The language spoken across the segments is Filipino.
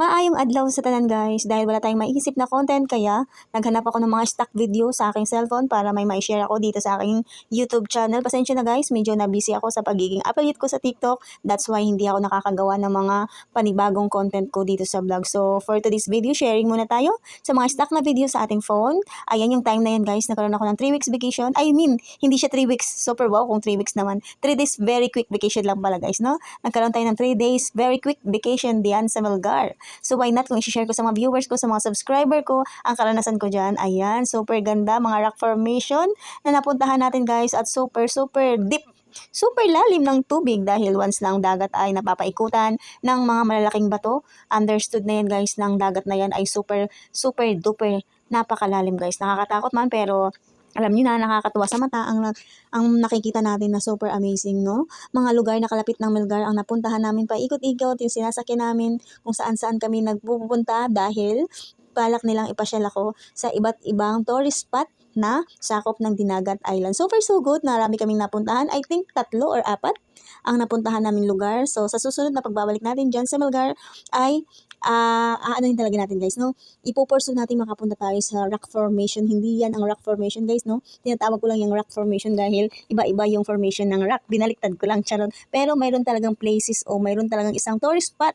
Maayong adlaw sa tanan guys dahil wala tayong maiisip na content kaya naghanap ako ng mga stock video sa aking cellphone para may ma-share ako dito sa aking YouTube channel. Pasensya na guys, medyo na busy ako sa pagiging affiliate ko sa TikTok. That's why hindi ako nakakagawa ng mga panibagong content ko dito sa vlog. So for today's video, sharing muna tayo sa mga stock na video sa ating phone. Ayan yung time na yan guys, nagkaroon ako ng 3 weeks vacation. I mean, hindi siya 3 weeks, super wow kung 3 weeks naman. 3 days very quick vacation lang pala guys, no? Nagkaroon tayo ng 3 days very quick vacation diyan sa Melgar. So why not kung i-share ko sa mga viewers ko, sa mga subscriber ko, ang karanasan ko dyan. Ayan, super ganda, mga rock formation na napuntahan natin guys at super super deep super lalim ng tubig dahil once na ang dagat ay napapaikutan ng mga malalaking bato. Understood na yan guys, ng dagat na yan ay super, super duper napakalalim guys. Nakakatakot man pero alam niyo na nakakatuwa sa mata ang ang nakikita natin na super amazing no mga lugar na kalapit ng Melgar ang napuntahan namin pa ikot-ikot yung sinasakyan namin kung saan-saan kami nagpupunta dahil balak nilang ipasyal ako sa iba't ibang tourist spot na sakop ng Dinagat Island. So far so good, marami kaming napuntahan. I think tatlo or apat ang napuntahan naming lugar. So sa susunod na pagbabalik natin dyan sa Melgar ay ah aanohin talaga natin guys, no? Ipo-pursue natin makapunta tayo sa rock formation. Hindi yan ang rock formation guys, no? Tinatawag ko lang yung rock formation dahil iba-iba yung formation ng rock. Binaliktad ko lang, charot. Pero mayroon talagang places o mayroon talagang isang tourist spot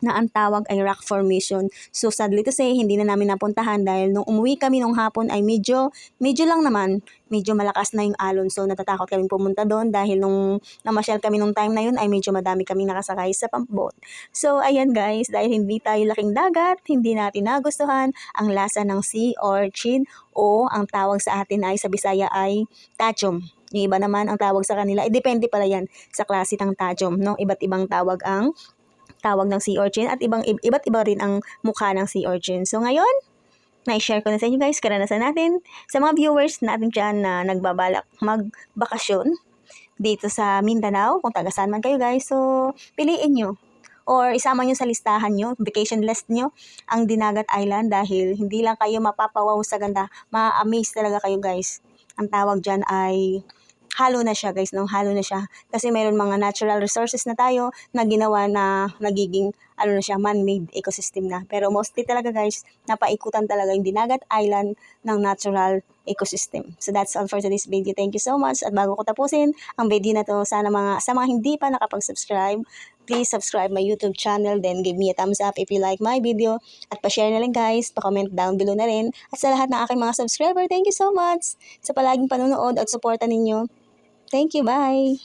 na ang tawag ay rock formation. So sadly to say, hindi na namin napuntahan dahil nung umuwi kami nung hapon ay medyo, medyo lang naman, medyo malakas na yung alon. So natatakot kami pumunta doon dahil nung namasyal kami nung time na yun ay medyo madami kami nakasakay sa pambot. So ayan guys, dahil hindi tayo laking dagat, hindi natin nagustuhan ang lasa ng sea urchin o ang tawag sa atin ay sa Bisaya ay tachum. Yung iba naman ang tawag sa kanila, eh, depende pala yan sa klase ng tachum, no? Iba't ibang tawag ang tawag ng sea urchin at ibang iba't iba rin ang mukha ng sea urchin. So ngayon, na-share ko na sa inyo guys karanasan natin sa mga viewers natin dyan na nagbabalak magbakasyon dito sa Mindanao, kung taga saan man kayo guys. So, piliin nyo or isama nyo sa listahan nyo, vacation list nyo, ang Dinagat Island dahil hindi lang kayo mapapawaw sa ganda, ma-amaze talaga kayo guys. Ang tawag dyan ay halo na siya guys, no? halo na siya. Kasi mayroon mga natural resources na tayo na ginawa na nagiging ano na siya, man-made ecosystem na. Pero mostly talaga guys, napaikutan talaga yung Dinagat Island ng natural ecosystem. So that's all for today's video. Thank you so much. At bago ko tapusin ang video na to, sana mga, sa mga hindi pa nakapag-subscribe, please subscribe my YouTube channel, then give me a thumbs up if you like my video. At pa-share na lang guys, pa-comment down below na rin. At sa lahat ng aking mga subscriber, thank you so much sa palaging panonood at suporta ninyo. Thank you, bye!